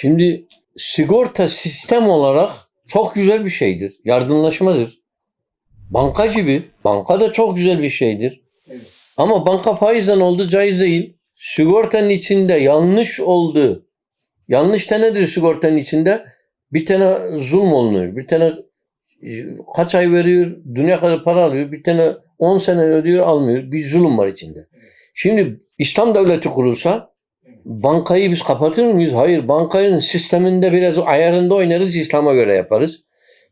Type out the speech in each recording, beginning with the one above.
Şimdi sigorta sistem olarak çok güzel bir şeydir. Yardımlaşmadır. Banka gibi. Banka da çok güzel bir şeydir. Evet. Ama banka faizden oldu caiz değil. Sigortanın içinde yanlış oldu. Yanlış da nedir sigortanın içinde? Bir tane zulm olunuyor. Bir tane e, kaç ay veriyor, dünya kadar para alıyor. Bir tane 10 sene ödüyor, almıyor. Bir zulüm var içinde. Şimdi İslam devleti kurulsa bankayı biz kapatır mıyız? Hayır. Bankanın sisteminde biraz ayarında oynarız, İslam'a göre yaparız.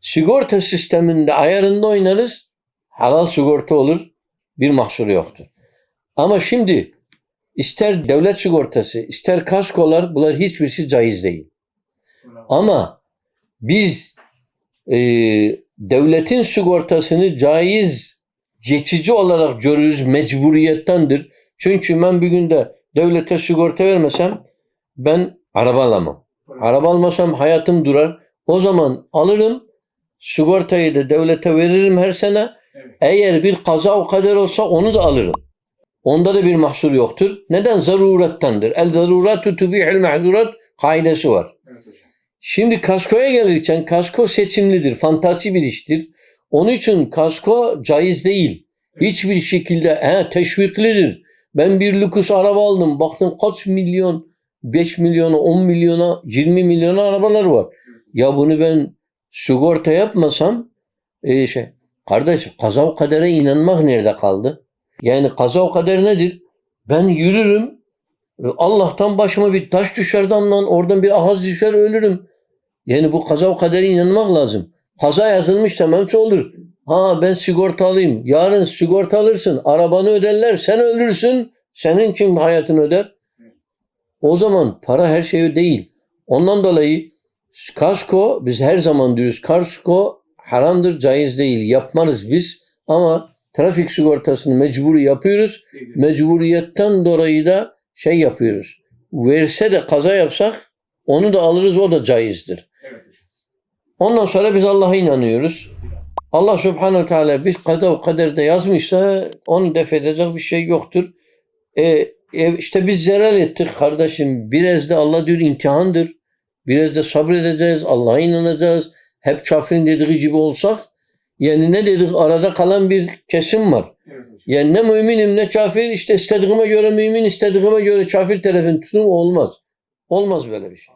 Sigorta sisteminde ayarında oynarız, halal sigorta olur. Bir mahsuru yoktur. Ama şimdi ister devlet sigortası, ister kaskolar bunlar hiçbirisi caiz değil. Ama biz e, devletin sigortasını caiz geçici olarak görürüz mecburiyettendir. Çünkü ben bir günde devlete sigorta vermesem ben araba alamam. Araba almasam hayatım durar. O zaman alırım sigortayı da devlete veririm her sene. Evet. Eğer bir kaza o kadar olsa onu da alırım. Onda da bir mahsur yoktur. Neden? Zarurettendir. El zaruratu tubihil mahzurat kaidesi var. Evet. Şimdi kaskoya gelirken kasko seçimlidir. Fantasi bir iştir. Onun için kasko caiz değil. Hiçbir şekilde he, teşviklidir. Ben bir lüks araba aldım. Baktım kaç milyon, 5 milyona, 10 milyona, 20 milyona arabalar var. Ya bunu ben sigorta yapmasam e, şey, kardeş kaza kadere inanmak nerede kaldı? Yani kaza kader nedir? Ben yürürüm. e, Allah'tan başıma bir taş düşer damlan. Oradan bir ahaz düşer ölürüm. Yani bu kaza kadere inanmak lazım. Kaza yazılmış tamam olur. Ha ben sigorta alayım. Yarın sigorta alırsın. Arabanı öderler. Sen ölürsün. Senin için hayatını öder. O zaman para her şey değil. Ondan dolayı kasko biz her zaman diyoruz kasko haramdır, caiz değil. Yapmarız biz ama trafik sigortasını mecburi yapıyoruz. Mecburiyetten dolayı da şey yapıyoruz. Verse de kaza yapsak onu da alırız o da caizdir. Ondan sonra biz Allah'a inanıyoruz. Allah subhanehu teala bir kaza o kaderde yazmışsa onu def edecek bir şey yoktur. E, e, işte biz zelal ettik kardeşim. Biraz da Allah diyor imtihandır. Biraz da sabredeceğiz. Allah'a inanacağız. Hep kafirin dediği gibi olsak yani ne dedik arada kalan bir kesim var. Yani ne müminim ne kafir işte istediğime göre mümin istediğime göre kafir tarafını tutun olmaz. Olmaz böyle bir şey.